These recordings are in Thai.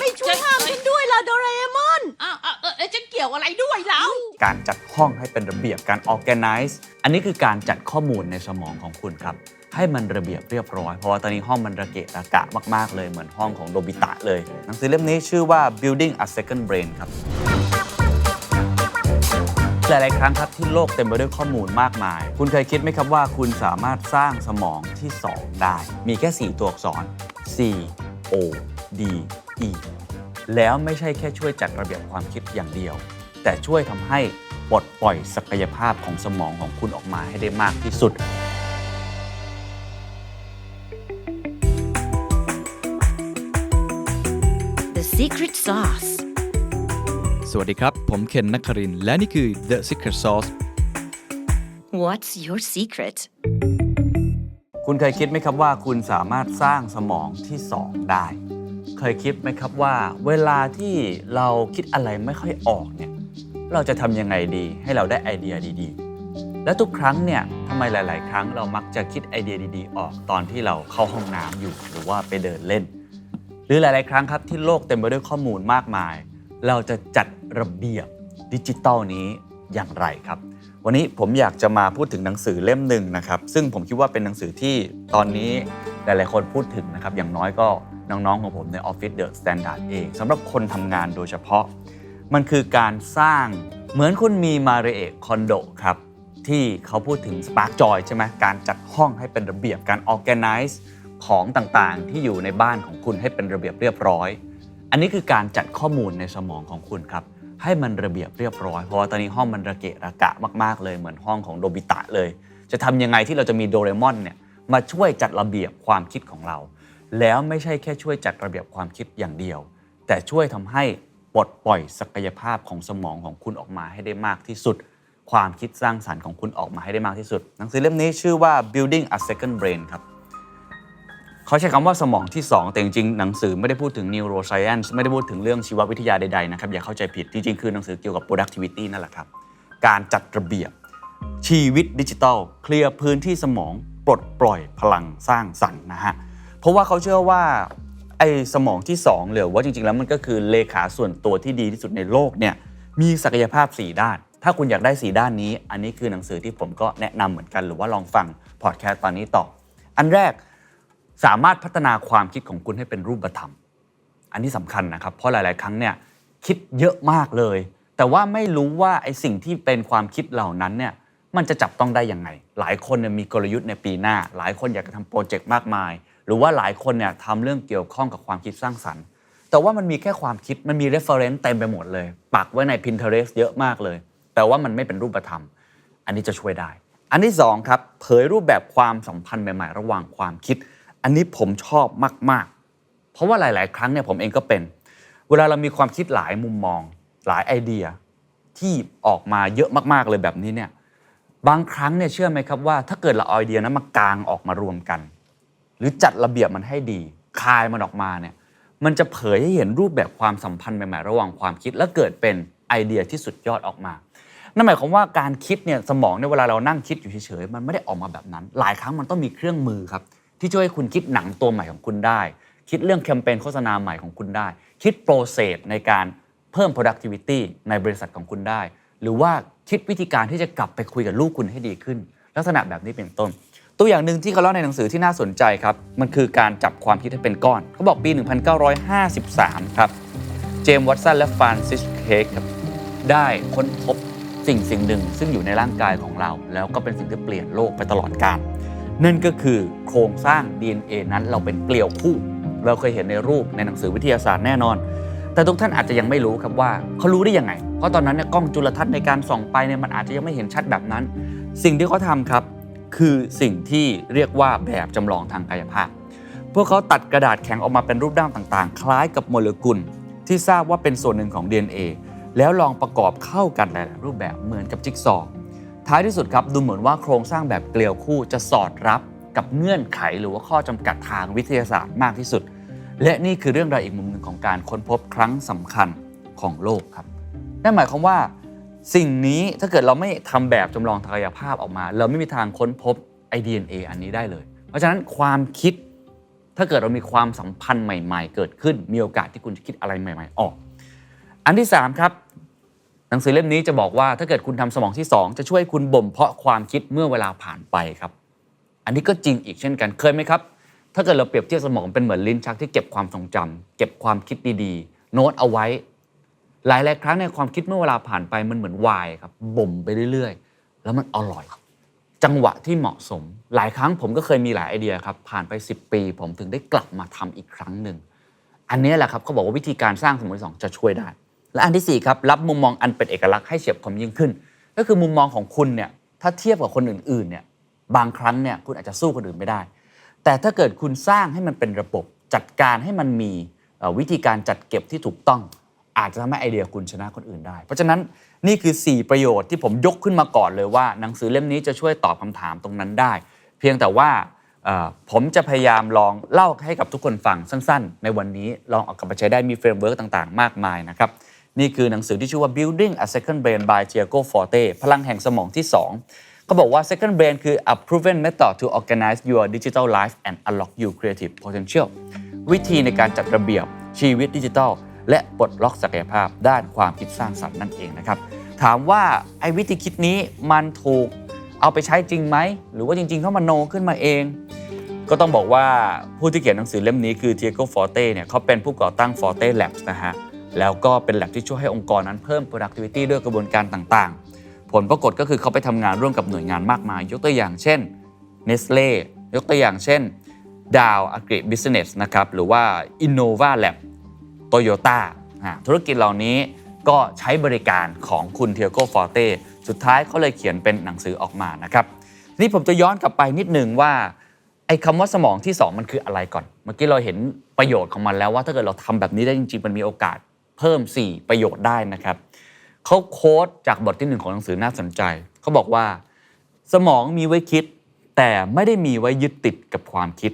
ไม่ช่วยห้ามฉันด้วยล่ะโดราเอมอนอ้าวอ้าวเออเออจะเกี่ยวอะไรด้วยแล้วการจัดห้องให้เป็นระเบียบการ organize อันนี้คือการจัดข้อมูลในสมองของคุณครับ ให้มันระเบียบเรียบร้อย เพราะว่าตอนนี้ห้องมันระเกะระกะมาก ๆ เลยเหมือนห้องของโดบิตะเลย หนังสือเล่มนี้ชื่อว่า building a second brain ครับ หลาย ๆ ครั้งครับที่โลกเต็มไปด้วยข้อมูลมากมาย คุณเคยคิดไหมครับว่าคุณสามารถสร้างสมองที่ 2 ได้ มีแค่ 4 ตัวอักษร C O D E แล้วไม่ใช่แค่ช่วยจัดระเบียบความคิดอย่างเดียว แต่ช่วยทำให้ปลดปล่อยศักยภาพของสมองของคุณออกมาให้ได้มากที่สุด The secret sauce. สวัสดีครับ ผมเคนนักครินทร์และนี่คือ The Secret Sauce What's your secret? คุณเคยคิดไหมครับว่าคุณสามารถสร้างสมองที่ 2 ได้ เคยคิดไหมครับว่าเวลาที่เราคิดอะไรไม่ค่อยออกเนี่ยเราจะทำยังไงดีให้เราได้ไอเดียดีๆ และทุกครั้งเนี่ยทำไมหลาย ๆ ครั้งเรามักจะคิดไอเดียดีๆ ออกตอนที่เราเข้าห้องน้ำอยู่หรือว่าไปเดินเล่น หรือหลาย ๆ ครั้งครับที่โลกเต็มไปด้วยข้อมูลมากมาย เราจะจัดระเบียบดิจิตอลนี้อย่างไรครับ วันนี้ผมอยากจะมาพูดถึงหนังสือเล่มหนึ่งนะครับ ซึ่งผมคิดว่าเป็นหนังสือที่ตอนนี้หลาย ๆ คนพูดถึงนะครับอย่างน้อยก็ น้องๆของผมในออฟฟิศเดอะสแตนดาร์ดเองสำหรับคนทำงานโดยเฉพาะ มันคือการสร้างเหมือนคุณมีมาเรเอะคอนโดครับ ที่เขาพูดถึง Spark Joy ใช่ไหมการจัดห้องให้เป็นระเบียบการ organize ของต่างๆ ที่อยู่ในบ้านของคุณให้เป็นระเบียบเรียบร้อย อันนี้คือการจัดข้อมูลในสมองของคุณครับให้มันระเบียบเรียบร้อย เพราะว่าตอนนี้ห้องมันระเกะระกะมากๆ เลยเหมือนห้องของโดบิตะเลย จะทำยังไงที่เราจะมีโดเรมอนเนี่ยมาช่วยจัดระเบียบความคิดของเรา แล้วไม่ใช่แค่ช่วยจัดระเบียบความคิดอย่างเดียว แต่ช่วยทำให้ปลดปล่อยศักยภาพของสมองของคุณออกมาให้ได้มากที่สุด ความคิดสร้างสรรค์ของคุณออกมาให้ได้มากที่สุด หนังสือเล่มนี้ชื่อว่า building a second brain ครับเขาใช้คำว่าสมองที่ 2 แต่จริงๆหนังสือไม่ได้พูดถึง neuroscience ไม่ได้พูดถึงเรื่องชีววิทยาใดๆนะครับอย่าเข้าใจผิดจริงๆคือหนังสือเกี่ยวกับ productivity นั่นแหละครับ การจัดระเบียบ ชีวิตดิจิทัลเคลียร์พื้นที่สมองปลดปล่อยพลังสร้างสรรค์นะฮะ เพราะว่าเขาเชื่อว่าไอ้สมองที่2เหลือว่าจริง ๆ แล้วมันก็คือเลขาส่วนตัวที่ดีที่สุดในโลกเนี่ยมีศักยภาพ 4 ด้าน ถ้าคุณอยากได้ 4 ด้านนี้ อันนี้คือหนังสือที่ผมก็แนะนำเหมือนกัน หรือว่าลองฟังพอดแคสต์ตอนนี้ต่อ อันแรกสามารถพัฒนาความคิดของคุณให้เป็นรูปธรรม อันนี้สำคัญนะครับ เพราะหลาย ๆ ครั้งเนี่ยคิดเยอะมากเลย แต่ว่าไม่รู้ว่าไอ้สิ่งที่เป็นความคิดเหล่านั้นเนี่ยมันจะจับต้องได้ยังไง หลายคนมีกลยุทธ์ในปีหน้า หลายคนอยากจะทำโปรเจกต์มากมาย หรือว่าหลายคนเนี่ยทำเรื่องเกี่ยวข้องกับความคิดสร้างสรรค์ แต่ว่ามันมีแค่ความคิดมันมี reference เต็มไปหมดเลย ปักไว้ใน Pinterest เยอะมากเลย แต่ว่ามันไม่เป็นรูปธรรม อันนี้จะช่วยได้ อันที่สองครับเผยรูปแบบความสัมพันธ์ใหม่ๆ ระหว่างความคิด อันนี้ผมชอบมากๆ เพราะว่าหลาย ๆ ครั้งเนี่ยผมเองก็เป็น เวลาเรามีความคิดหลายมุมมอง หลายไอเดียที่ออกมาเยอะมากๆเลยแบบนี้เนี่ยบางครั้งเนี่ยเชื่อไหมครับว่าถ้าเกิดเราเอาไอเดียนั้นมากางออกมารวมกัน รือจัดระเบียบมันให้ดี คายมันออกมาเนี่ยมันจะเผยให้เห็นรูปแบบความสัมพันธ์ใหม่ๆ ระหว่างความคิด และเกิดเป็นไอเดียที่สุดยอดออกมา นั่นหมายความว่าการคิดเนี่ยสมองเนี่ยเวลาเรานั่งคิดอยู่เฉยๆมันไม่ได้ออกมาแบบนั้น หลายครั้งมันต้องมีเครื่องมือครับที่ช่วยให้คุณคิดหนังตัวใหม่ของคุณได้ คิดเรื่องแคมเปญโฆษณาใหม่ของคุณได้ คิดโปรเซสในการเพิ่ม productivity ในบริษัทของคุณได้ หรือว่าคิดวิธีการที่จะกลับไปคุยกับลูกคุณให้ดีขึ้น ลักษณะแบบนี้เป็นต้น ตัวอย่างหนึ่งที่เขาเล่าในหนังสือที่น่าสนใจครับ มันคือการจับความคิดให้เป็นก้อน เขาบอกปี 1953 ครับ เจมส์วัตสันและฟรานซิสเคกครับได้ค้นพบสิ่งสิ่งหนึ่ง ซึ่งอยู่ในร่างกายของเรา แล้วก็เป็นสิ่งที่เปลี่ยนโลกไปตลอดกาลนั่นก็คือโครงสร้าง DNA นั้นเราเป็นเกลียวคู่ เราเคยเห็นในรูปในหนังสือวิทยาศาสตร์แน่นอน แต่ทุกท่านอาจจะยังไม่รู้ครับว่าเขารู้ได้ยังไง เพราะตอนนั้นเนี่ยกล้องจุลทรรศน์ในการส่องไปเนี่ยมันอาจจะยังไม่เห็นชัดแบบนั้น สิ่งที่เขาทำครับ คือสิ่งที่เรียกว่าแบบจำลองทางกายภาพ พวกเขาตัดกระดาษแข็งออกมาเป็นรูปร่างต่างๆ คล้ายกับโมเลกุล ที่ทราบว่าเป็นส่วนหนึ่งของ DNA แล้วลองประกอบเข้ากันหลายๆรูปแบบเหมือนกับจิ๊กซอว์ท้ายที่สุดครับดูเหมือนว่าโครงสร้างแบบเกลียวคู่จะสอดรับกับเงื่อนไขหรือว่าข้อจำกัดทางวิทยาศาสตร์มากที่สุด และนี่คือเรื่องราวอีกมุมหนึ่งของการค้นพบครั้งสำคัญของโลกครับนั่นหมายความว่า สิ่งนี้ถ้าเกิดเราไม่ทำแบบจำลองทางกายภาพออกมา เราไม่มีทางค้นพบไอ DNA อันนี้ได้เลย เพราะฉะนั้นความคิด ถ้าเกิดเรามีความสัมพันธ์ใหม่ ๆ เกิดขึ้นมีโอกาสที่คุณจะคิดอะไรใหม่ ๆ ออก อันที่ 3 ครับ หนังสือเล่มนี้จะบอกว่าถ้าเกิดคุณทำสมองที่ 2 จะช่วยคุณบ่มเพาะความคิดเมื่อเวลาผ่านไปครับ อันนี้ก็จริงอีกเช่นกันเคยไหมครับ ถ้าเกิดเราเปรียบเทียบสมองเป็นเหมือนลิ้นชักที่เก็บความทรงจำเก็บความคิดดีๆ โน้ตเอาไว้ หลายๆครั้งในความคิดเมื่อเวลาผ่านไปมันเหมือนไวน์ครับบ่มไปเรื่อยๆ แล้วมันอร่อย จังหวะที่เหมาะสม หลายครั้งผมก็เคยมีหลายไอเดียครับผ่านไป 10 ปี ผมถึงได้กลับมาทำอีกครั้งหนึ่งอันนี้แหละครับเขาบอกว่าวิธีการสร้างสมองที่สองจะช่วยได้ และอันที่สี่ครับรับมุมมองอันเป็นเอกลักษณ์ให้เฉียบคมยิ่งขึ้น ก็คือมุมมองของคุณเนี่ยถ้าเทียบกับคนอื่นๆเนี่ยบางครั้งเนี่ยคุณอาจจะสู้คนอื่นไม่ได้ แต่ถ้าเกิดคุณสร้างให้มันเป็นระบบจัดการให้มันมีวิธีการจัดเก็บที่ถูกต้อง อาจจะทำให้ไอเดียคุณชนะคนอื่นได้ เพราะฉะนั้นนี่คือ 4 ประโยชน์ที่ผมยกขึ้นมาก่อนเลยว่า หนังสือเล่มนี้จะช่วยตอบคำถามตรงนั้นได้ เพียงแต่ว่าผมจะพยายามลองเล่าให้กับทุกคนฟังสั้นๆ ในวันนี้ลองเอากลับไปใช้ได้มีเฟรมเวิร์กต่างๆ มากมายนะครับ นี่คือหนังสือที่ชื่อว่า Building a Second Brain by Tiago Forte พลังแห่งสมองที่2เขาบอกว่า Second Brain คือ a proven method to organize your digital life and unlock your creative potential วิธีในการจัดระเบียบชีวิตดิจิทัล และปลดล็อกศักยภาพด้านความคิดสร้างสรรค์นั่นเองนะครับ ถามว่าไอ้วิธีคิดนี้มันถูกเอาไปใช้จริงไหม หรือว่าจริงๆเขามาโนขึ้นมาเอง ก็ต้องบอกว่าผู้ที่เขียนหนังสือเล่มนี้คือ Diego Forte เต้เนี่ยเขาเป็นผู้ก่อตั้ง Forte Labs นะฮะแล้วก็เป็น lab ที่ช่วยให้องค์กรนั้นเพิ่ม productivity ด้วยกระบวนการต่างๆ ผลปรากฏก็คือเขาไปทำงานร่วมกับหน่วยงานมากมาย ยกตัวอย่างเช่น Nestle ยกตัวอย่างเช่น Dow Agri Business นะครับหรือว่า Innova Lab Toyota อ่าธุรกิจเหล่านี้ก็ใช้บริการของคุณเทียโกฟอร์เตสุดท้ายเขาเลยเขียนเป็นหนังสือออกมานะครับนี้ผมจะย้อนกลับไปนิดหนึ่งว่าไอ้คำว่าสมองที่ 2 มันคืออะไรก่อน เมื่อกี้เราเห็นประโยชน์ของมันแล้วว่าถ้าเกิดเราทำแบบนี้ได้จริง ๆ มันมีโอกาสเพิ่ม 4 ประโยชน์ได้นะครับเขาโค้ดจากบทที่หนึ่งของหนังสือน่าสนใจเขาบอกว่า สมองมีไว้คิด แต่ไม่ได้มีไว้ยึดติดกับความคิด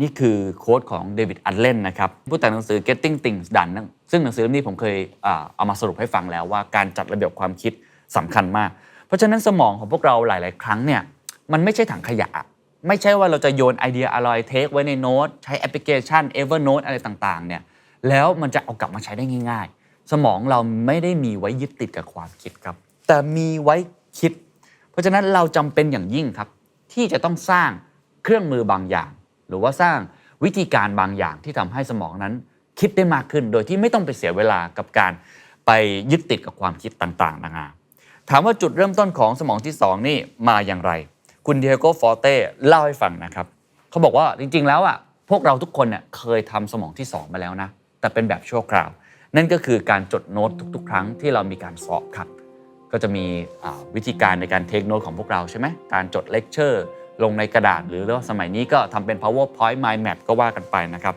นี่คือโค้ดของเดวิดอัลเลนนะครับผู้แต่งหนังสือ Getting Things Done ซึ่งหนังสือเล่มนี้ผมเคยเอามาสรุปให้ฟังแล้วว่าการจัดระเบียบความคิดสำคัญมาก เพราะฉะนั้นสมองของพวกเราหลาย ๆ ครั้งเนี่ยมันไม่ใช่ถังขยะ ไม่ใช่ว่าเราจะโยนไอเดียอะไรเทคไว้ในโน้ตใช้แอปพลิเคชัน Evernote อะไรต่าง ๆ เนี่ยแล้วมันจะเอากลับมาใช้ได้ง่าย ๆ สมองเราไม่ได้มีไว้ยึดติดกับความคิดครับ แต่มีไว้คิด เพราะฉะนั้นเราจำเป็นอย่างยิ่งครับ ที่จะต้องสร้างเครื่องมือบางอย่าง หรือว่าสร้างวิธีการบางอย่างที่ทำให้สมองนั้นคิดได้มากขึ้น โดยที่ไม่ต้องไปเสียเวลากับการไปยึดติดกับความคิดต่างๆนานาถามว่าจุดเริ่มต้นของสมองที่ 2 นี่มาอย่างไร คุณเดียโกฟอเต้เล่าให้ฟังนะครับเขาบอกว่าจริงๆแล้วอะพวกเราทุกคนเนี่ยเคยทำสมองที่ 2 มาแล้วนะ แต่เป็นแบบชั่วคราว นั่นก็คือการจดโน้ตทุก ๆ ครั้งที่เรามีการสอบครับ ก็จะมีวิธีการในการเทคโน e ของพวกเราใช่ไหมการจดเลคเชอร์ ลงในกระดาษ หรือว่าสมัยนี้ก็ทำเป็น powerpoint mind map ก็ว่ากันไปนะครับ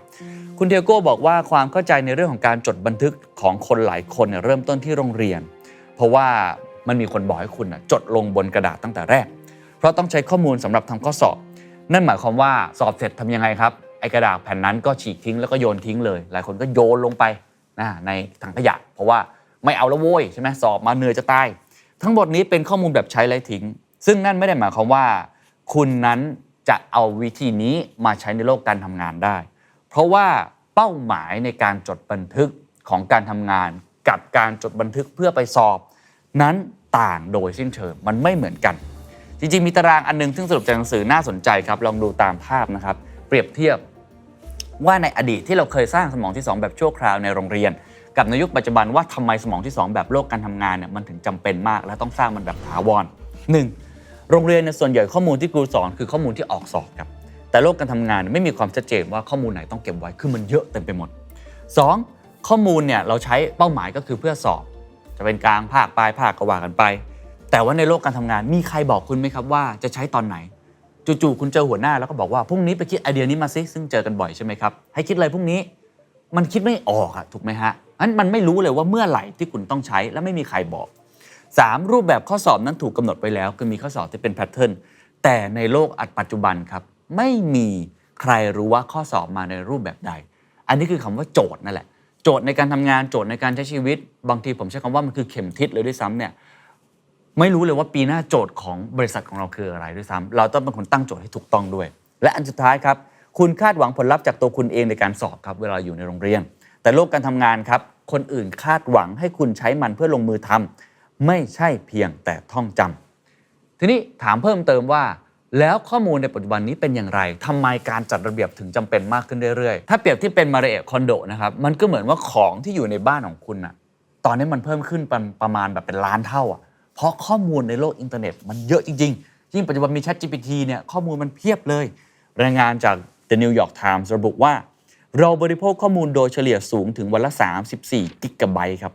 คุณเทียโก้บอกว่าความเข้าใจในเรื่องของการจดบันทึกของคนหลายคนเนี่ยเริ่มต้นที่โรงเรียน เพราะว่ามันมีคนบอกให้คุณน่ะจดลงบนกระดาษตั้งแต่แรก เพราะต้องใช้ข้อมูลสำหรับทำข้อสอบ นั่นหมายความว่าสอบเสร็จทำยังไงครับไอกระดาษแผ่นนั้นก็ฉีกทิ้งแล้วก็โยนทิ้งเลย หลายคนก็โยนลงไปนะในถังขยะ เพราะว่าไม่เอาแล้วโว้ยใช่ไหมสอบมาเหนื่อยจะตาย ทั้งหมดนี้เป็นข้อมูลแบบใช้และทิ้ง ซึ่งนั่นไม่ได้หมายความว่า คุณนั้นจะเอาวิธีนี้มาใช้ในโลกการทำงานได้ เพราะว่าเป้าหมายในการจดบันทึกของการทำงาน กับการจดบันทึกเพื่อไปสอบ นั้นต่างโดยสิ้นเชิงมันไม่เหมือนกัน จริงๆ มีตารางอันหนึงซึ่งสรุปจากหนังสือน่าสนใจครับ ลองดูตามภาพนะครับ เปรียบเทียบว่าในอดีตที่เราเคยสร้างสมองที่ 2 แบบชั่วคราวในโรงเรียน กับในยุคปัจจุบันว่าทำไมสมองที่ 2 แบบโลกการทำงานเนี่ยมันถึงจำเป็นมาก และต้องสร้างมันแบบถาวร 1. โรงเรียนเนี่ยส่วนใหญ่ข้อมูลที่ครูสอนคือข้อมูลที่ออกสอบครับ แต่โลกการทำงานไม่มีความชัดเจนว่าข้อมูลไหนต้องเก็บไว้คือมันเยอะเต็มไปหมด 2. ข้อมูลเนี่ยเราใช้เป้าหมายก็คือเพื่อสอบ จะเป็นกลางภาคปลายภาคก็ว่ากันไป แต่ว่าในโลกการทำงานมีใครบอกคุณไหมครับว่าจะใช้ตอนไหนจู่ๆคุณเจอหัวหน้าแล้วก็บอกว่าพรุ่งนี้ไปคิดไอเดียนี้มาซิซึ่งเจอกันบ่อยใช่ไหมครับให้คิดอะไรพรุ่งนี้มันคิดไม่ออกอะถูกไหมฮะอันมันไม่รู้เลยว่าเมื่อไหร่ที่คุณต้องใช้และไม่มีใครบอก 3. รูปแบบข้อสอบนั้นถูกกำหนดไว้แล้ว คือมีข้อสอบที่เป็นแพทเทิร์นแต่ในโลกอัดปัจจุบันครับไม่มีใครรู้ว่าข้อสอบมาในรูปแบบใด อันนี้คือคำว่าโจทย์นั่นแหละ โจทย์ในการทำงานโจทย์ในการใช้ชีวิต บางทีผมใช้คำว่ามันคือเข็มทิศเลยด้วยซ้ำเนี่ยไม่รู้เลยว่าปีหน้าโจทย์ของบริษัทของเราคืออะไรด้วยซ้ำเราต้องเป็นคนตั้งโจทย์ให้ถูกต้องด้วย และอันสุดท้ายครับคุณคาดหวังผลลัพธ์จากตัวคุณเองในการสอบครับเวลาอยู่ในโรงเรียน แต่โลกการทำงานครับคนอื่นคาดหวังให้คุณใช้มันเพื่อลงมือทำ ไม่ใช่เพียงแต่ท่องจำทีนี้ถามเพิ่มเติมว่า แล้วข้อมูลในปัจจุบันนี้เป็นอย่างไรทำไมการจัดระเบียบถึงจำเป็นมากขึ้นเรื่อยๆ ถ้าเปรียบที่เป็นมาเรเอะคอนโดนะครับมันก็เหมือนว่าของที่อยู่ในบ้านของคุณอะตอนนี้มันเพิ่มขึ้นประประมาณแบบเป็นล้านเท่าอะเพราะข้อมูลในโลกอินเทอร์เน็ตมันเยอะจริงๆยิ่งปัจจุบันมี Chat GPT เนี่ยข้อมูลมันเพียบเลย รายงานจาก The New York Times ระบุว่า เราบริโภคข้อมูลโดยเฉลี่ยสูงถึงวันละ 34 กิกะไบต์ครับ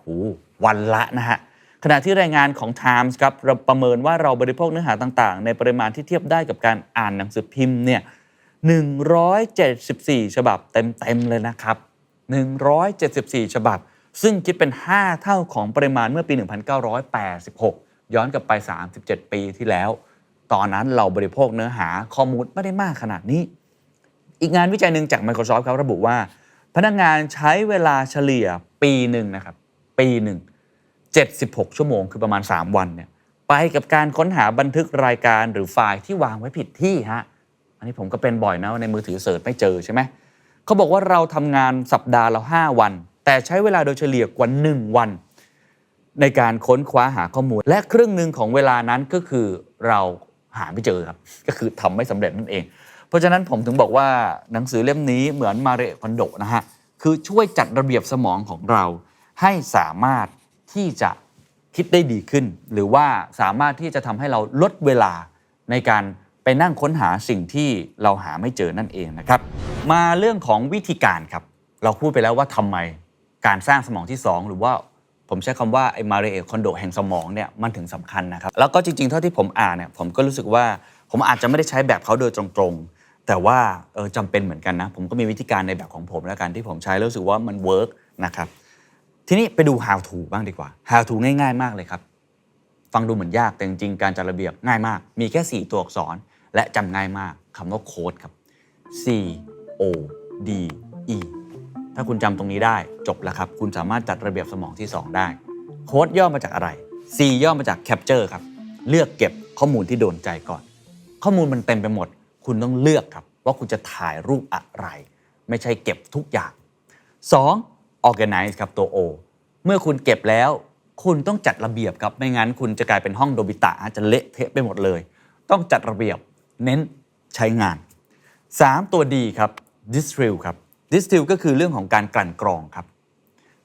โอ้ วันละนะฮะขณะที่รายงานของ Times ครับรประเมินว่าเราบริโภคเนื้อหาต่างๆ ในปริมาณที่เทียบได้กับการอ่านหนังสือพิมพ์เนี่ย174 ฉบับเต็มๆเลยนะครับ 174 ฉบับ ซึ่งคิดเป็น 5 เท่าของปริมาณเมื่อปี 1986 ย้อนกลับไป 37 ปีที่แล้ว ตอนนั้นเราบริโภคเนื้อหาข้อมูลไม่ได้มากขนาดนี้ อีกงานวิจัยหนึ่งจาก Microsoft ครับระบุว่า พนักงานใช้เวลาเฉลี่ยปีหนึ่งนะครับ ปีหนึ่ง 76 ชั่วโมงคือประมาณ 3 วันเนี่ยไปกับการค้นหาบันทึกรายการหรือไฟล์ที่วางไว้ผิดที่ฮะอันนี้ผมก็เป็นบ่อยนะในมือถือเสิร์ชไม่เจอใช่ไหมเขาบอกว่าเราทำงานสัปดาห์ละ5วัน แต่ใช้เวลาโดยเฉลี่ยกว่า 1 วัน ในการค้นคว้าหาข้อมูล และครึ่งหนึ่งของเวลานั้นก็คือเราหาไม่เจอครับก็คือทำไม่สำเร็จนั่นเอง เพราะฉะนั้นผมถึงบอกว่าหนังสือเล่มนี้เหมือนมาเรคอนโดนะฮะคือช่วยจัดระเบียบสมองของเรา ให้สามารถที่จะคิดได้ดีขึ้น หรือว่าสามารถที่จะทำให้เราลดเวลาในการไปนั่งค้นหาสิ่งที่เราหาไม่เจอนั่นเองนะครับ มาเรื่องของวิธีการครับ เราพูดไปแล้วว่าทำไมการสร้างสมองที่ 2 หรือว่าผมใช้คำว่าไอ้มาเรเอคอนโดแห่งสมองเนี่ยมันถึงสำคัญนะครับ แล้วก็จริงๆ เท่าที่ผมอ่านเนี่ยผมก็รู้สึกว่าผมอาจจะไม่ได้ใช้แบบเขาโดยตรงๆ แต่ว่าเออจำเป็นเหมือนกันนะ ผมก็มีวิธีการในแบบของผมแล้วกันที่ผมใช้แล้วรู้สึกว่ามันเวิร์กนะครับ ทีนี้ไปดู how to บ้างดีกว่า how to ง่ายๆ มากเลยครับ ฟังดูเหมือนยากแต่จริงๆการจัดระเบียบง่ายมาก มีแค่ 4 ตัวอักษร และจำง่ายมากคำว่าโค้ดครับ C O D E ถ้าคุณจำตรงนี้ได้จบแล้วครับ คุณสามารถจัดระเบียบสมองที่ 2 ได้ โค้ดย่อมาจากอะไร C ย่อมาจาก capture ครับ เลือกเก็บข้อมูลที่โดนใจก่อน ข้อมูลมันเต็มไปหมด คุณต้องเลือกครับ ว่าคุณจะถ่ายรูปอะไร ไม่ใช่เก็บทุกอย่าง 2. Organize ครับตัว O เมื่อคุณเก็บแล้ว คุณต้องจัดระเบียบครับ ไม่งั้นคุณจะกลายเป็นห้องโดบิตะจะเละเทะไปหมดเลย ต้องจัดระเบียบเน้นใช้งาน 3 ตัว D ครับ distill ครับ distill ก็คือเรื่องของการกลั่นกรองครับ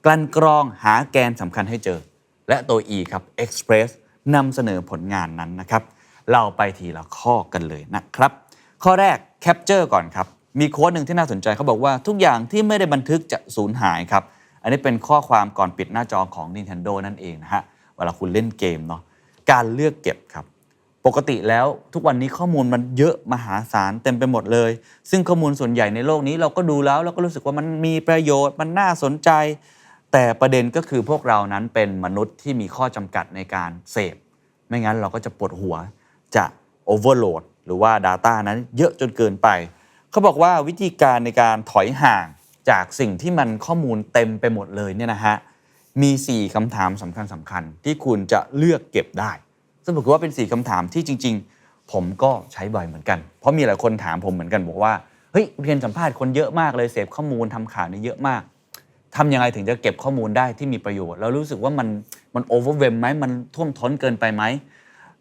กลั่นกรองหาแกนสำคัญให้เจอ และตัว E ครับ express นำเสนอผลงานนั้นนะครับ เราไปทีละข้อกันเลยนะครับ ข้อแรก capture ก่อนครับ มีโค้ดหนึ่งที่น่าสนใจเขาบอกว่าทุกอย่างที่ไม่ได้บันทึกจะสูญหายครับ อันนี้เป็นข้อความก่อนปิดหน้าจอของ Nintendo นั่นเองนะฮะเวลาคุณเล่นเกมเนาะการเลือกเก็บครับ ปกติแล้วทุกวันนี้ข้อมูลมันเยอะมหาศาลเต็มไปหมดเลย ซึ่งข้อมูลส่วนใหญ่ในโลกนี้เราก็ดูแล้วเราก็รู้สึกว่ามันมีประโยชน์มันน่าสนใจ แต่ประเด็นก็คือพวกเรานั้นเป็นมนุษย์ที่มีข้อจำกัดในการเสพไม่งั้นเราก็จะปวดหัวจะโอเวอร์โหลดหรือว่า Data นั้นเยอะจนเกินไป เขาบอกว่าวิธีการในการถอยห่างจากสิ่งที่มันข้อมูลเต็มไปหมดเลยเนี่ยนะฮะมี 4คำถามสำคัญสำคัญๆที่คุณจะเลือกเก็บได้ซึ่งผมคิดว่าเป็น 4คำถามที่จริง ๆ ผมก็ใช้บ่อยเหมือนกัน เพราะมีหลายคนถามผมเหมือนกันบอกว่าเฮ้ยเรียนสัมภาษณ์คนเยอะมากเลยเสพข้อมูลทำข่าวนี่เยอะมากทำยังไงถึงจะเก็บข้อมูลได้ที่มีประโยชน์ แล้วรู้สึกว่ามันมันโอเวอร์เวมไหมมันท่วมท้นเกินไปไหม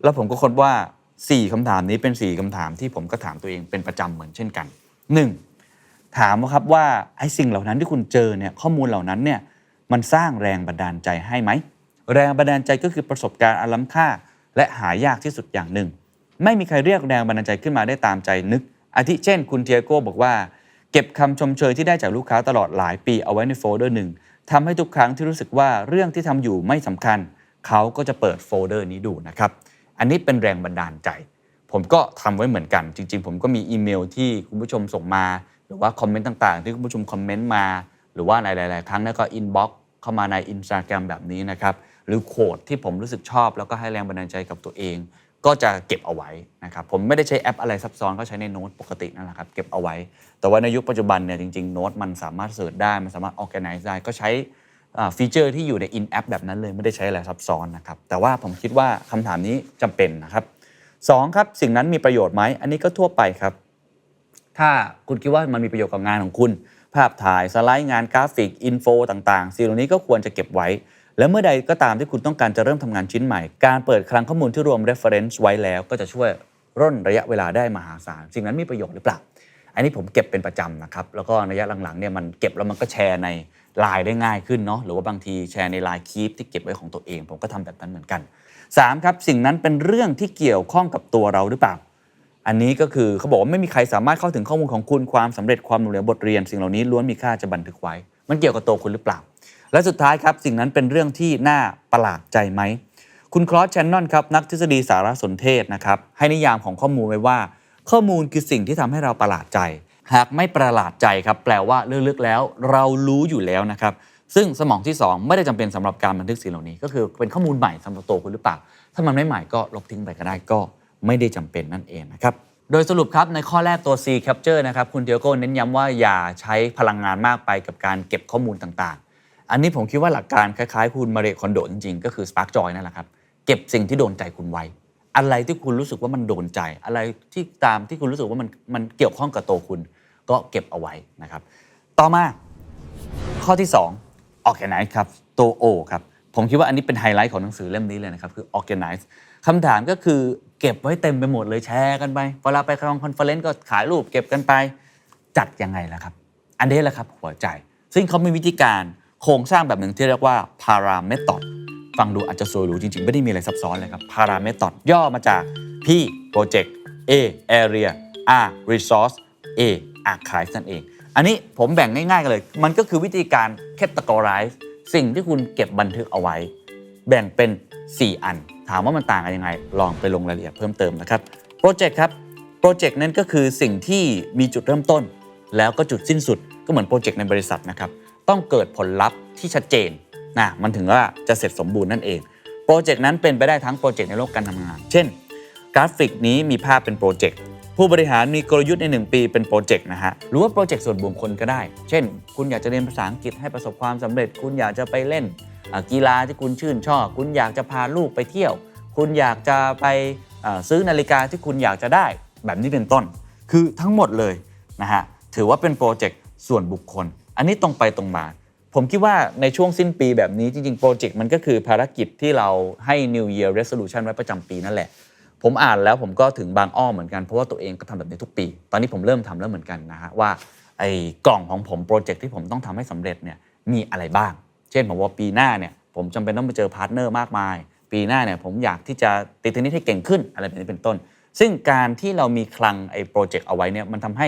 แล้วผมก็ค้นว่า 4คำถามนี้เป็น 4คำถามที่ผมก็ถามตัวเองเป็นประจำเหมือนเช่นกัน 1. ถามว่าครับว่าไอ้สิ่งเหล่านั้นที่คุณเจอเนี่ยข้อมูลเหล่านั้นเนี่ยมันสร้างแรงบันดาลใจให้ไหม แรงบันดาลใจก็คือประสบการณ์อันล้ำค่า และหายากที่สุดอย่างหนึ่ง ไม่มีใครเรียกแรงบันดาลใจขึ้นมาได้ตามใจนึก อาทิเช่น คุณเทียโก้บอกว่า เก็บคำชมเชยที่ได้จากลูกค้าตลอดหลายปีเอาไว้ในโฟลเดอร์หนึ่งทำให้ทุกครั้งที่รู้สึกว่าเรื่องที่ทำอยู่ไม่สำคัญ เขาก็จะเปิดโฟลเดอร์นี้ดูนะครับ อันนี้เป็นแรงบันดาลใจ ผมก็ทำไว้เหมือนกัน จริง ๆ ผมก็มีอีเมลที่คุณผู้ชมส่งมา หรือว่าคอมเมนต์ต่างๆ ที่คุณผู้ชมคอมเมนต์มา หรือว่าในหลาย ๆ ครั้งแล้วก็อินบ็อกเข้ามาในอินสตาแกรมแบบนี้นะครับหรือโคดที่ผมรู้สึกชอบ แล้วก็ให้แรงบันดาลใจกับตัวเอง ก็จะเก็บเอาไว้นะครับผมไม่ได้ใช้แอปอะไรซับซ้อนก็ใช้ในโน้ตปกตินั่นแหละครับเก็บเอาไว้ แต่ว่าในยุคปัจจุบันเนี่ยจริงๆโน้ตมันสามารถเสิร์ชได้มันสามารถ organize ได้ก็ใช้ ฟีเจอร์ที่อยู่ใน in app แบบนั้นเลยไม่ได้ใช้อะไรซับซ้อนนะครับ แต่ว่าผมคิดว่าคำถามนี้จำเป็นนะครับสองครับสิ่งนั้นมีประโยชน์ไหมอันนี้ก็ทั่วไปครับ ถ้าคุณคิดว่ามันมีประโยชน์กับงานของคุณ ภาพถ่ายสไลด์งานกราฟิกอินโฟต่างๆสิ่งเหล่านี้ก็ควรจะเก็บไว้ และเมื่อใดก็ตามที่คุณต้องการจะเริ่มทำงานชิ้นใหม่ การเปิดคลังข้อมูลที่รวม reference ไว้แล้วก็จะช่วยร่นระยะเวลาได้มหาศาลสิ่งนั้นมีประโยชน์หรือเปล่า อันนี้ผมเก็บเป็นประจำนะครับแล้วก็ระยะหลังๆเนี่ยมันเก็บแล้วมันก็แชร์ใน ไลน์ได้ง่ายขึ้นเนาะหรือว่าบางทีแชร์ในไลน์คีปที่เก็บไว้ของตัวเอง ผมก็ทำแบบนั้นเหมือนกัน 3. ครับสิ่งนั้นเป็นเรื่องที่เกี่ยวข้องกับตัวเราหรือเปล่า อันนี้ก็คือเขาบอกว่าไม่มีใครสามารถเข้าถึงข้อมูลของคุณความสำเร็จความหนุนเหลือบทเรียน สิ่งเหล่านี้ล้วนมีค่าจะบันทึกไว้ มันเกี่ยวกับตัวคุณหรือเปล่า และสุดท้ายครับสิ่งนั้นเป็นเรื่องที่น่าประหลาดใจไหมคุณคลอสแชนนอนครับนักทฤษฎีสารสนเทศนะครับให้นิยามของข้อมูลไว้ว่า ข้อมูลคือสิ่งที่ทำให้เราประหลาดใจ หากไม่ประหลาดใจครับแปลว่าลึกๆแล้ว เรารู้อยู่แล้วนะครับซึ่งสมองที่ 2 ไม่ได้จำเป็นสำหรับการบันทึกสิ่งเหล่านี้ ก็คือเป็นข้อมูลใหม่สำหรับตัวคุณหรือเปล่า ถ้ามันไม่ใหม่ก็ลบทิ้งไปก็ได้ก็ไม่ได้จำเป็นนั่นเองนะครับโดยสรุปครับ ในข้อแรกตัว C capture นะครับคุณเดียโก้เน้นย้ำว่าอย่าใช้พลังงานมากไปกับการเก็บข้อมูลต่างๆ อันนี้ผมคิดว่าหลักการคล้ายๆ คุณมาเรคอนโดจริงๆ ก็คือ Spark Joy นั่นแหละครับ เก็บสิ่งที่โดนใจคุณไว้ อะไรที่คุณรู้สึกว่ามันโดนใจ อะไรที่ตามที่คุณรู้สึกว่ามันมันเกี่ยวข้องกับตัวคุณ ก็เก็บเอาไว้นะครับ ต่อมาข้อที่ 2 organize ครับตัว O ครับผมคิดว่าอันนี้เป็นไฮไลท์ของหนังสือเล่มนี้เลยนะครับคือ organize คำถามก็คือเก็บไว้เต็มไปหมดเลยแชร์กันไปเวลาไปคอนคอนเฟอเรนซ์ก็ขายรูปเก็บกันไปจัดยังไงล่ะครับ อันนี้แหละครับหัวใจ ซึ่งเขามีวิธีการโครงสร้างแบบหนึ่งที่เรียกว่า para method ฟังดูอาจจะสวยหรูจริงๆ ไม่ได้มีอะไรซับซ้อนเลยครับ para method ย่อมาจาก P project A area R resource A archive นั่นเอง อันนี้ผมแบ่งง่ายๆกันเลย มันก็คือวิธีการ categorize สิ่งที่คุณเก็บบันทึกเอาไว้ แบ่งเป็น 4 อัน ถามว่ามันต่างกันยังไง ลองไปลงรายละเอียดเพิ่มเติมนะครับโปรเจกต์ครับโปรเจกต์นั้นก็คือสิ่งที่มีจุดเริ่มต้น แล้วก็จุดสิ้นสุดก็เหมือนโปรเจกต์ในบริษัทนะครับต้องเกิดผลลัพธ์ที่ชัดเจนนะมันถึงว่าจะเสร็จสมบูรณ์นั่นเองโปรเจกต์นั้นเป็นไปได้ทั้งโปรเจกต์ในโลกการทำงาน เช่น กราฟิกนี้มีภาพเป็นโปรเจกต์ ผู้บริหารมีกลยุทธ์ใน 1 ปีเป็นโปรเจกต์นะฮะหรือว่าโปรเจกต์ส่วนบุคคลก็ได้ เช่น คุณอยากจะเรียนภาษาอังกฤษให้ประสบความสำเร็จ คุณอยากจะไปเล่นกีฬาที่คุณชื่นชอบ คุณอยากจะพาลูกไปเที่ยว คุณอยากจะไปซื้อนาฬิกาที่คุณอยากจะได้ แบบนี้เป็นต้น คือทั้งหมดเลยนะฮะถือว่าเป็นโปรเจกต์ส่วนบุคคล อันนี้ตรงไปตรงมาผมคิดว่าในช่วงสิ้นปีแบบนี้จริงๆ โปรเจกต์มันก็คือภารกิจที่เราให้ New Year Resolution ไว้ประจำปีนั่นแหละ ผมอ่านแล้วผมก็ถึงบางอ้อเหมือนกันเพราะว่าตัวเองก็ทำแบบนี้ทุกปี ตอนนี้ผมเริ่มทำแล้วเหมือนกันนะฮะว่าไอ้กล่องของผมโปรเจกต์ที่ผมต้องทำให้สำเร็จเนี่ยมีอะไรบ้าง เช่นผมว่าปีหน้าเนี่ยผมจำเป็นต้องไปเจอพาร์ทเนอร์มากมาย ปีหน้าเนี่ยผมอยากที่จะติดเทนนิสให้เก่งขึ้นอะไรแบบนี้เป็นต้น ซึ่งการที่เรามีคลังไอ้โปรเจกต์เอาไว้เนี่ยมันทำให้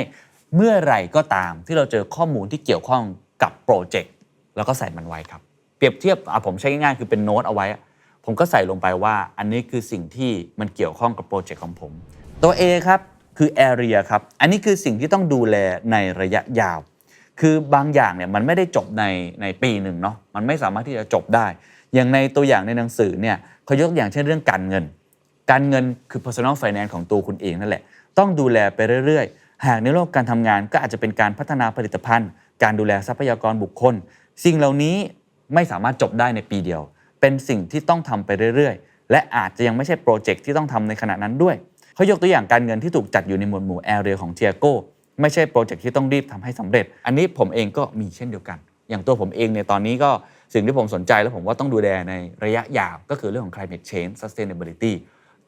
เมื่อไหร่ก็ตามที่เราเจอข้อมูลที่เกี่ยวข้องกับโปรเจกต์แล้วก็ใส่มันไว้ครับ เปรียบเทียบอะผมใช้ง่ายๆคือเป็นโน้ตเอาไว้ ผมก็ใส่ลงไปว่าอันนี้คือสิ่งที่มันเกี่ยวข้องกับโปรเจกต์ของผม ตัว A ครับคือ area ครับอันนี้คือสิ่งที่ต้องดูแลในระยะยาว คือบางอย่างเนี่ยมันไม่ได้จบในในปีหนึ่งเนาะมันไม่สามารถที่จะจบได้ อย่างในตัวอย่างในหนังสือเนี่ยเขายกตัวอย่างเช่นเรื่องการเงิน การเงินคือ personal finance ของตัวคุณเองนั่นแหละต้องดูแลไปเรื่อยๆ หากในโลกการทำงานก็อาจจะเป็นการพัฒนาผลิตภัณฑ์ การดูแลทรัพยากรบุคคล สิ่งเหล่านี้ไม่สามารถจบได้ในปีเดียว เป็นสิ่งที่ต้องทำไปเรื่อยๆ และอาจจะยังไม่ใช่โปรเจกต์ที่ต้องทำในขณะนั้นด้วย เขายกตัวอย่างการเงินที่ถูกจัดอยู่ในหมวดหมู่แอเรียของเทียโกไม่ใช่โปรเจกต์ที่ต้องรีบทำให้สำเร็จ อันนี้ผมเองก็มีเช่นเดียวกัน อย่างตัวผมเองเนี่ยตอนนี้ก็สิ่งที่ผมสนใจแล้วผมว่าต้องดูแลในระยะยาวก็คือเรื่องของ climate change sustainability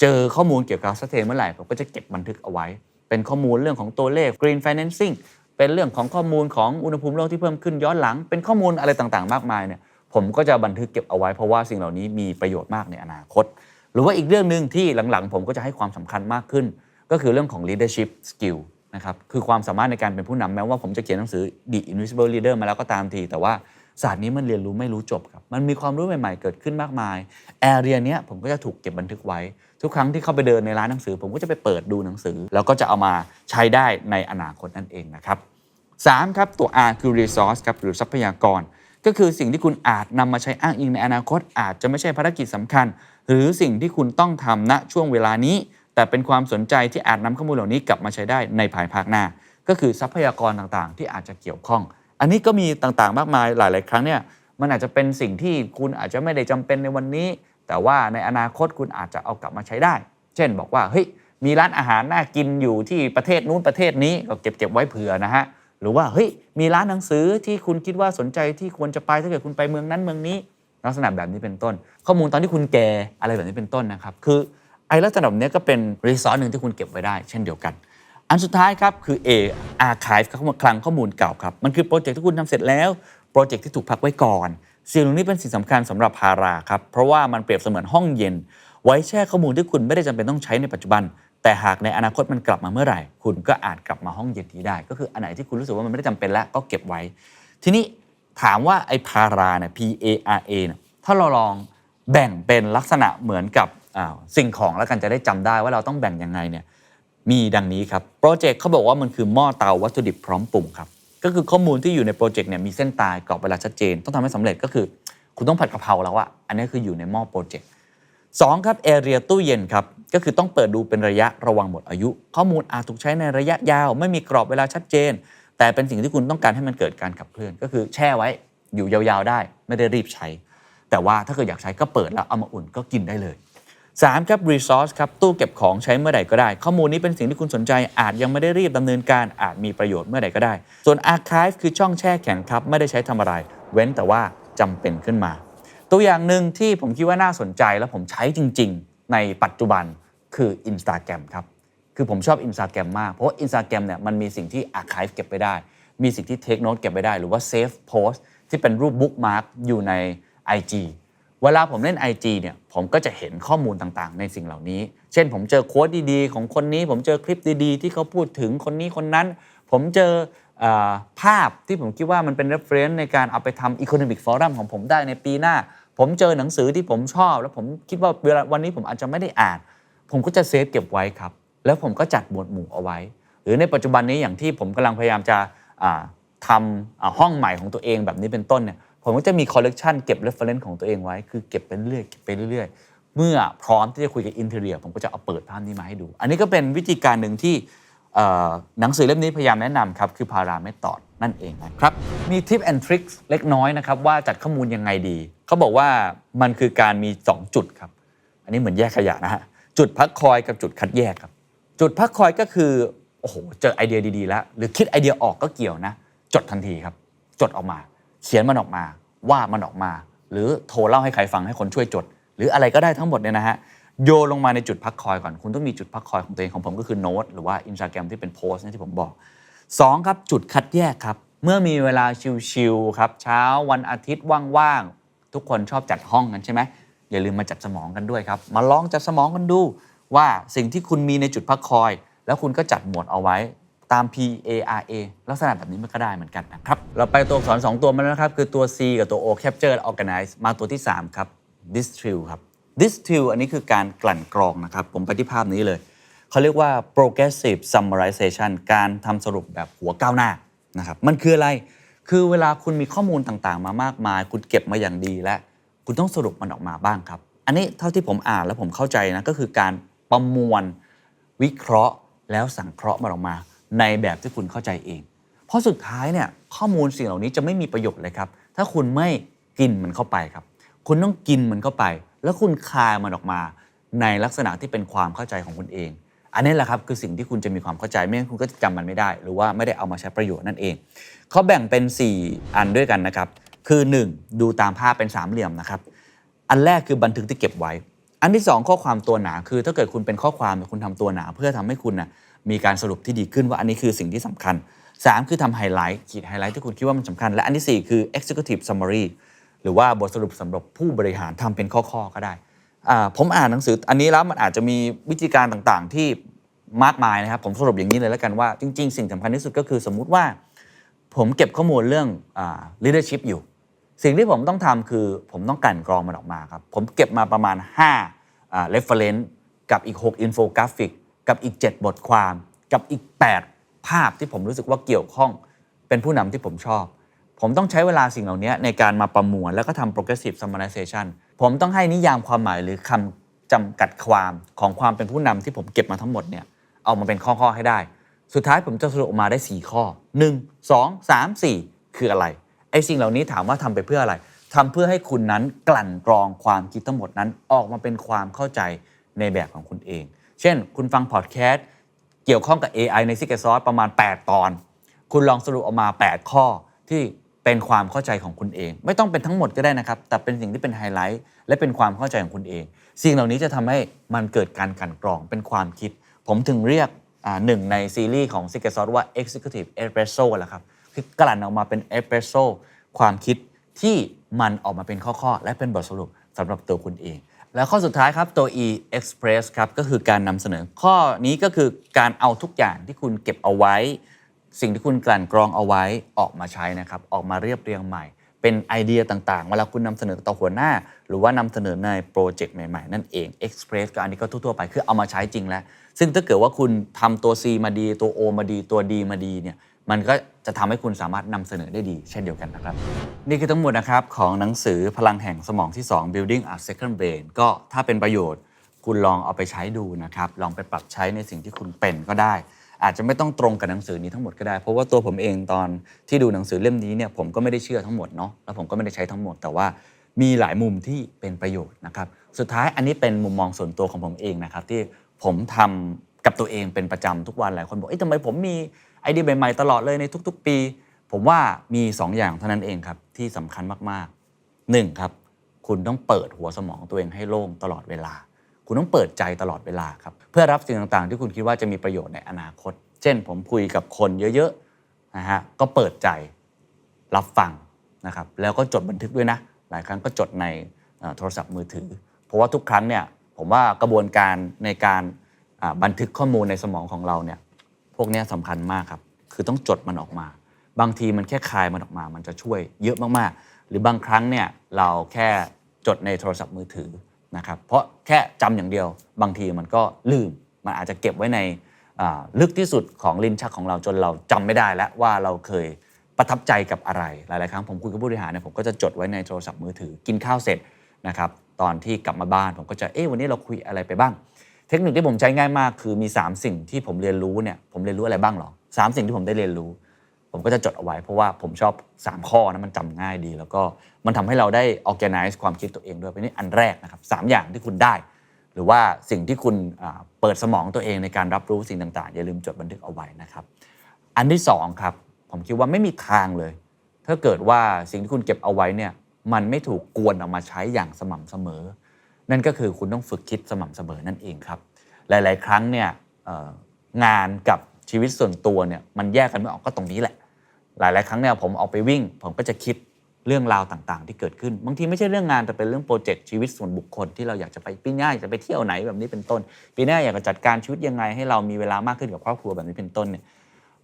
เจอข้อมูลเกี่ยวกับ sustain เมื่อไหร่ผมก็จะเก็บบันทึกเอาไว้ เป็นข้อมูลเรื่องของตัวเลข green financing เป็นเรื่องของข้อมูลของอุณหภูมิโลกที่เพิ่มขึ้นย้อนหลัง เป็นข้อมูลอะไรต่างๆ มากมายเนี่ย ผมก็จะบันทึกเก็บเอาไว้ เพราะว่าสิ่งเหล่านี้มีประโยชน์มากในอนาคต หรือว่าอีกเรื่องหนึ่งที่หลังๆ ผมก็จะให้ความสำคัญมากขึ้น ก็คือเรื่องของ leadership skill นะครับคือความสามารถในการเป็นผู้นำแม้ว่าผมจะเขียนหนังสือ The Invisible Leader มาแล้วก็ตามที แต่ว่าศาสตร์นี้มันเรียนรู้ไม่รู้จบครับ มันมีความรู้ใหม่ ๆ เกิดขึ้นมากมายแอเรียเนี้ยผมก็จะถูกเก็บบันทึกไว้ ทุกครั้งที่เข้าไปเดินในร้านหนังสือ ผมก็จะไปเปิดดูหนังสือ แล้วก็จะเอามาใช้ได้ในอนาคตนั่นเองนะครับ3ครับตัว R คือ resource ครับหรือทรัพยากร ก็คือสิ่งที่คุณอาจนำมาใช้อ้างอิงในอนาคต อาจจะไม่ใช่ภารกิจสำคัญ หรือสิ่งที่คุณต้องทำณช่วงเวลานี้ แต่เป็นความสนใจที่อาจนำข้อมูลเหล่านี้กลับมาใช้ได้ในภายภาคหน้า ก็คือทรัพยากรต่างๆ ที่อาจจะเกี่ยวข้อง อันนี้ก็มีต่างๆ มากมายหลาย ๆ ครั้งเนี่ยมันอาจจะเป็นสิ่งที่คุณอาจจะไม่ได้จำเป็นในวันนี้ แต่ว่าในอนาคตคุณอาจจะเอากลับมาใช้ได้ เช่นบอกว่าเฮ้ยมีร้านอาหารน่ากินอยู่ที่ประเทศนู้นประเทศนี้ก็เก็บเก็บไว้เผื่อนะฮะ หรือว่าเฮ้ยมีร้านหนังสือที่คุณคิดว่าสนใจที่ควรจะไปถ้าเกิดคุณไปเมืองนั้นเมืองนี้ ลักษณะแบบนี้เป็นต้น ข้อมูลตอนที่คุณแก่อะไรแบบนี้เป็นต้นนะครับคือไอ้ลักษณะแบบนี้ก็เป็นรีซอสหนึ่งที่คุณเก็บไว้ได้ เช่นเดียวกัน อันสุดท้ายครับคือ A Archive ครับคลังข้อมูลเก่าครับมันคือโปรเจกต์ที่คุณทำเสร็จแล้วโปรเจกต์ที่ถูกพักไว้ก่อนสิ่งเหล่านี้เป็นสิ่งสำคัญสำหรับพาราครับเพราะว่ามันเปรียบเสมือนห้องเย็น ไว้แช่ข้อมูลที่คุณไม่ได้จำเป็นต้องใช้ในปัจจุบัน แต่หากในอนาคตมันกลับมาเมื่อไหร่ คุณก็อาจกลับมาห้องเย็นนี้ได้ ก็คืออันไหนที่คุณรู้สึกว่ามันไม่ได้จำเป็นแล้วก็เก็บไว้ ทีนี้ถามว่าไอ้พาราเนี่ย P A R A เนี่ยถ้าเราลองแบ่งเป็นลักษณะเหมือนกับสิ่งของแล้วกันจะได้จำได้ว่าเราต้องแบ่งยังไงเนี่ยมีดังนี้ครับโปรเจกต์เขาบอกว่ามันคือหม้อเตาวัตถุดิบพร้อมปรุงครับก็คือข้อมูลที่อยู่ในโปรเจกต์เนี่ยมีเส้นตายกรอบเวลาชัดเจน ต้องทำให้สำเร็จก็คือ คุณต้องผัดกะเพราแล้วอะอันนี้คืออยู่ในหม้อโปรเจกต์สองครับแอเรียตู้เย็นครับ ก็คือต้องเปิดดูเป็นระยะระวังหมดอายุ ข้อมูลอาจถูกใช้ในระยะยาว ไม่มีกรอบเวลาชัดเจน แต่เป็นสิ่งที่คุณต้องการให้มันเกิดการขับเคลื่อน ก็คือแช่ไว้อยู่ยาวๆได้ ไม่ได้รีบใช้ แต่ว่าถ้าเกิดอยากใช้ก็เปิดแล้วเอามาอุ่นก็กินได้เลย 3 ครับ resource ครับตู้เก็บของใช้เมื่อใดก็ได้ ข้อมูลนี้เป็นสิ่งที่คุณสนใจอาจยังไม่ได้รีบดำเนินการอาจมีประโยชน์เมื่อใดก็ได้ ส่วน archive คือช่องแช่แข็งครับไม่ได้ใช้ทำอะไร เว้นแต่ว่าจำเป็นขึ้นมา ตัวอย่างหนึ่งที่ผมคิดว่าน่าสนใจและผมใช้จริง ๆ ในปัจจุบัน คือ Instagram ครับ คือผมชอบ Instagram มาก เพราะว่า Instagram เนี่ยมันมีสิ่งที่ archive เก็บไปได้ มีสิ่งที่ take note เก็บไปได้ หรือว่า save post ที่เป็นรูป bookmark อยู่ใน IG เวลาผมเล่น IG เนี่ยผมก็จะเห็นข้อมูลต่างๆ ในสิ่งเหล่านี้ เช่นผมเจอโค้ดดีๆ ของคนนี้ ผมเจอคลิปดีๆ ที่เขาพูดถึงคนนี้คนนั้น ผมเจอภาพที่ผมคิดว่ามันเป็น reference ในการเอาไปทำ economic forum ของผมได้ในปีหน้า ผมเจอหนังสือที่ผมชอบ แล้วผมคิดว่าวันนี้ผมอาจจะไม่ได้อ่าน ผมก็จะเซฟเก็บไว้ครับ แล้วผมก็จัดหมวดหมู่เอาไว้ หรือในปัจจุบันนี้อย่างที่ผมกำลังพยายามจะทำห้องใหม่ของตัวเองแบบนี้เป็นต้นเนี่ยผมก็จะมีคอลเลกชันเก็บ reference ของตัวเองไว้คือเก็บไปเรื่อยๆเก็บไปเรื่อยๆเมื่อพร้อมที่จะคุยกับอินเทอร์เนียผมก็จะเอาเปิดภาพนี้มาให้ดู อันนี้ก็เป็นวิธีการหนึ่งที่หนังสือเล่มนี้พยายามแนะนำครับ คือพาราเมตอดนั่นเองนะครับ มีทิปแอนทริคเล็กน้อยนะครับ ว่าจัดข้อมูลยังไงดี เขาบอกว่ามันคือการมี 2 จุดครับ อันนี้เหมือนแยกขยะนะฮะ จุดพักคอยกับจุดคัดแยกครับ จุดพักคอยก็คือโอ้โหเจอไอเดียดีๆแล้ว หรือคิดไอเดียออกก็เกี่ยวนะ จดทันทีครับ จดออกมา เขียนมันออกมาวาดมันออกมา หรือโทรเล่าให้ใครฟังให้คนช่วยจด หรืออะไรก็ได้ทั้งหมดเนี่ยนะฮะโยลงมาในจุดพักคอยก่อน คุณต้องมีจุดพักคอยของตัวเองของผมก็คือโน้ตหรือว่าอินสตาแกรมที่เป็นโพสต์ที่ผมบอก 2 ครับจุดคัดแยกครับ เมื่อมีเวลาชิลๆครับ เช้าวันอาทิตย์ว่างๆ ทุกคนชอบจัดห้องกันใช่ไหม อย่าลืมมาจัดสมองกันด้วยครับ มาลองจัดสมองกันดูว่าสิ่งที่คุณมีในจุดพักคอย แล้วคุณก็จัดหมวดเอาไว้ตาม P A R A ลักษณะแบบนี้มันก็ได้เหมือนกันนะครับ เราไปตัวอักษร 2 ตัวมาแล้วครับ คือตัว C กับตัว O capture organize มาตัวที่ 3 ครับ distill ครับ distill อันนี้คือการกลั่นกรองนะครับ ผมไปที่ภาพนี้เลย เขาเรียกว่า progressive summarization การทำสรุปแบบหัวก้าวหน้านะครับ มันคืออะไร คือเวลาคุณมีข้อมูลต่างๆ มามากมาย คุณเก็บมาอย่างดีและ คุณต้องสรุปมันออกมาบ้างครับ อันนี้เท่าที่ผมอ่านแล้วผมเข้าใจนะก็คือการประมวลวิเคราะห์แล้วสังเคราะห์มันออกมา ในแบบที่คุณเข้าใจเอง เพราะสุดท้ายเนี่ยข้อมูลสิ่งเหล่านี้จะไม่มีประโยชน์เลยครับ ถ้าคุณไม่กินมันเข้าไปครับ คุณต้องกินมันเข้าไป แล้วคุณคายมันออกมา ในลักษณะที่เป็นความเข้าใจของคุณเอง อันนี้แหละครับคือสิ่งที่คุณจะมีความเข้าใจไม่งั้นคุณก็จะจำมันไม่ได้ หรือว่าไม่ได้เอามาใช้ประโยชน์นั่นเองเขาแบ่งเป็น 4 อันด้วยกันนะครับ คือ 1 ดูตามภาพเป็นสามเหลี่ยมนะครับ อันแรกคือบันทึกที่เก็บไว้ อันที่ 2 ข้อความตัวหนาคือ ถ้าเกิดคุณเป็นข้อความคุณทำตัวหนา เพื่อทำให้คุณนะมีการสรุปที่ดีขึ้นว่าอันนี้คือสิ่งที่สำคัญ 3 คือทำไฮไลท์ขีดไฮไลท์ที่คุณคิดว่ามันสำคัญ และอันทีสี่ 4 คือ executive summary หรือว่าบทสรุปสำหรับผู้บริหารทำเป็นข้อๆก็ได้ผมอ่านหนังสืออันนี้แล้วมันอาจจะมีวิธีการต่างๆ ที่มากมายนะครับ ผมสรุปอย่างนี้เลยแล้วกันว่าจริง ๆ สิ่งสำคัญที่สุดก็คือสมมุติว่า ผมเก็บข้อมูลเรื่อง leadership อยู่ สิ่งที่ผมต้องทำคือผมต้องกันกรองมันออกมาครับ ผมเก็บมาประมาณ5อ่า reference กับอีก 6 infographic กับอีก 7 บทความ กับอีก 8 ภาพที่ผมรู้สึกว่าเกี่ยวข้องเป็นผู้นำที่ผมชอบ ผมต้องใช้เวลาสิ่งเหล่านี้ในการมาประมวลแล้วก็ทำ progressive summarization ผมต้องให้นิยามความหมายหรือคำจำกัดความของความเป็นผู้นำที่ผมเก็บมาทั้งหมดเนี่ยเอามาเป็นข้อๆให้ได้ สุดท้ายผมจะสรุปออกมาได้ 4 ข้อ 1 2 3 4 คืออะไร ไอ้สิ่งเหล่านี้ถามว่าทำไปเพื่ออะไรทำเพื่อให้คุณนั้นกลั่นกรองความคิดทั้งหมดนั้นออกมาเป็นความเข้าใจในแบบของคุณเอง เช่น คุณฟังพอดแคสต์เกี่ยวข้องกับ AI ใน Secret Sauce ประมาณ 8 ตอน คุณลองสรุปออกมา 8 ข้อที่เป็นความเข้าใจของคุณเอง ไม่ต้องเป็นทั้งหมดก็ได้นะครับ แต่เป็นสิ่งที่เป็นไฮไลท์และเป็นความเข้าใจของคุณเอง สิ่งเหล่านี้จะทำให้มันเกิดการกลันกรองเป็นความคิด ผมถึงเรียกหนึ่งในซีรีส์ของ Secret Sauce ว่า Executive Espresso แหละครับ คือกลั่นออกมาเป็น Espresso ความคิดที่มันออกมาเป็นข้อๆ และเป็นบทสรุปสำหรับตัวคุณเอง แล้วข้อสุดท้ายครับตัว E Express ครับก็คือการนำเสนอ ข้อนี้ก็คือการเอาทุกอย่างที่คุณเก็บเอาไว้ สิ่งที่คุณกลั่นกรองเอาไว้ออกมาใช้นะครับออกมาเรียบเรียงใหม่ เป็นไอเดียต่างๆเวลาคุณนำเสนอต่อหัวหน้า หรือว่านำเสนอในโปรเจกต์ใหม่ๆ นั่นเอง Express ก็อันนี้ก็ทั่วๆไปคือเอามาใช้จริงแล้ว ซึ่งถ้าเกิดว่าคุณทำตัว C มาดีตัว O มาดีตัว D มาดีเนี่ยมันก็ จะทำให้คุณสามารถนำเสนอได้ดีเช่นเดียวกันนะครับ นี่คือทั้งหมดนะครับของหนังสือพลังแห่งสมองที่ 2 Building a Second Brain ก็ถ้าเป็นประโยชน์ คุณลองเอาไปใช้ดูนะครับ ลองไปปรับใช้ในสิ่งที่คุณเป็นก็ได้ อาจจะไม่ต้องตรงกับหนังสือนี้ทั้งหมดก็ได้ เพราะว่าตัวผมเองตอนที่ดูหนังสือเล่มนี้เนี่ยผมก็ไม่ได้เชื่อทั้งหมดเนาะแล้วผมก็ไม่ได้ใช้ทั้งหมด แต่ว่ามีหลายมุมที่เป็นประโยชน์นะครับสุดท้ายอันนี้เป็นมุมมองส่วนตัวของผมเองนะครับที่ผมทำกับตัวเองเป็นประจำทุกวันหลายคนบอกเอ๊ะทำไมผมมี ไอเดียใหม่ๆตลอดเลยในทุก ๆ ปี ผมว่ามี 2 อย่างเท่านั้นเองครับ ที่สำคัญมากๆหนึ่งครับคุณต้องเปิดหัวสมองตัวเองให้โล่งตลอดเวลา คุณต้องเปิดใจตลอดเวลาครับ เพื่อรับสิ่งต่างๆ ที่คุณคิดว่าจะมีประโยชน์ในอนาคต เช่น ผมคุยกับคนเยอะๆนะฮะก็เปิดใจรับฟังนะครับแล้วก็จดบันทึกด้วยนะ หลายครั้งก็จดในโทรศัพท์มือถือ เพราะว่าทุกครั้งเนี่ยผมว่ากระบวนการในการบันทึกข้อมูลในสมองของเราเนี่ย วกนี้ยสำคัญมากครับ คือต้องจดมันออกมา บางทีมันแค่คายมันออกมา มันจะช่วยเยอะมากๆ หรือบางครั้งเนี่ยเราแค่จดในโทรศัพท์มือถือนะครับ เพราะแค่จำอย่างเดียว บางทีมันก็ลืม มันอาจจะเก็บไว้ในลึกที่สุดของลิ้นชักของเราจนเราจำไม่ได้แล้วว่าเราเคยประทับใจกับอะไร หลาย ๆ ครั้งผมคุยกับผู้บริหารเนี่ยผมก็จะจดไว้ในโทรศัพท์มือถือ กินข้าวเสร็จนะครับ ตอนที่กลับมาบ้านผมก็จะ เอ๊ะวันนี้เราคุยอะไรไปบ้าง เทคนิคที่ผมใช้ง่ายมากคือมี 3 สิ่งที่ผมเรียนรู้เนี่ยผมเรียนรู้อะไรบ้างหรอสามสิ่งที่ผมได้เรียนรู้ ผมก็จะจดเอาไว้ เพราะว่าผมชอบ 3 ข้อนะมันจำง่ายดี แล้วก็มันทำให้เราได้ organize ความคิดตัวเองด้วยเป็นนี่อันแรกนะครับสามอย่างที่คุณได้ หรือว่าสิ่งที่คุณเปิดสมองตัวเองในการรับรู้สิ่งต่างๆอย่าลืมจดบันทึกเอาไว้นะครับอันที่สองครับผมคิดว่าไม่มีทางเลย ถ้าเกิดว่าสิ่งที่คุณเก็บเอาไว้เนี่ยมันไม่ถูกกวนออกมาใช้อย่างสม่ำเสมอ นั่นก็คือคุณต้องฝึกคิดสม่ำเสมอนั่นเองครับ หลาย ๆ ครั้งเนี่ยงานกับชีวิตส่วนตัวเนี่ยมันแยกกันไม่ออกก็ตรงนี้แหละ หลาย ๆ ครั้งเนี่ยผมออกไปวิ่ง ผมก็จะคิดเรื่องราวต่าง ๆ ที่เกิดขึ้น บางทีไม่ใช่เรื่องงานแต่เป็นเรื่องโปรเจกต์ชีวิตส่วนบุคคลที่เราอยากจะไปปีหน้าอยากจะไปเที่ยวไหนแบบนี้เป็นต้น ปีหน้าอยากจะจัดการชีวิตยังไงให้เรามีเวลามากขึ้นกับครอบครัวแบบนี้เป็นต้นเนี่ย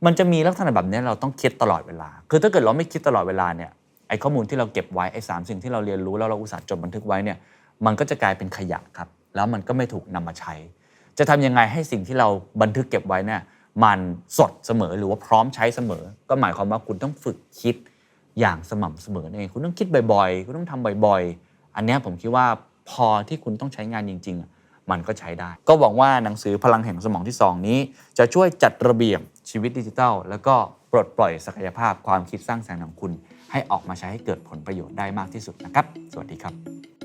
มันจะมีลักษณะแบบนี้เราต้องคิดตลอดเวลา คือถ้าเกิดเราไม่คิดตลอดเวลาเนี่ยไอ้ข้อมูลที่เราเก็บไว้ไอ้สามสิ่งที่เราเรียนรู้แล้วเราอุตส่าห์จดบันทึกไว้เนี่ย มันก็จะกลายเป็นขยะครับ แล้วมันก็ไม่ถูกนำมาใช้ จะทำยังไงให้สิ่งที่เราบันทึกเก็บไว้เนี่ยมันสดเสมอหรือว่าพร้อมใช้เสมอ ก็หมายความว่าคุณต้องฝึกคิดอย่างสม่ำเสมอเองคุณต้องคิดบ่อยๆ คุณต้องทำบ่อยๆ อันนี้ผมคิดว่าพอที่คุณต้องใช้งานจริง ๆ มันก็ใช้ได้ ก็หวังว่าหนังสือพลังแห่งสมองที่ 2 นี้ จะช่วยจัดระเบียบชีวิตดิจิทัล แล้วก็ปลดปล่อยศักยภาพความคิดสร้างสรรค์ของคุณ ให้ออกมาใช้ให้เกิดผลประโยชน์ได้มากที่สุดนะครับ สวัสดีครับ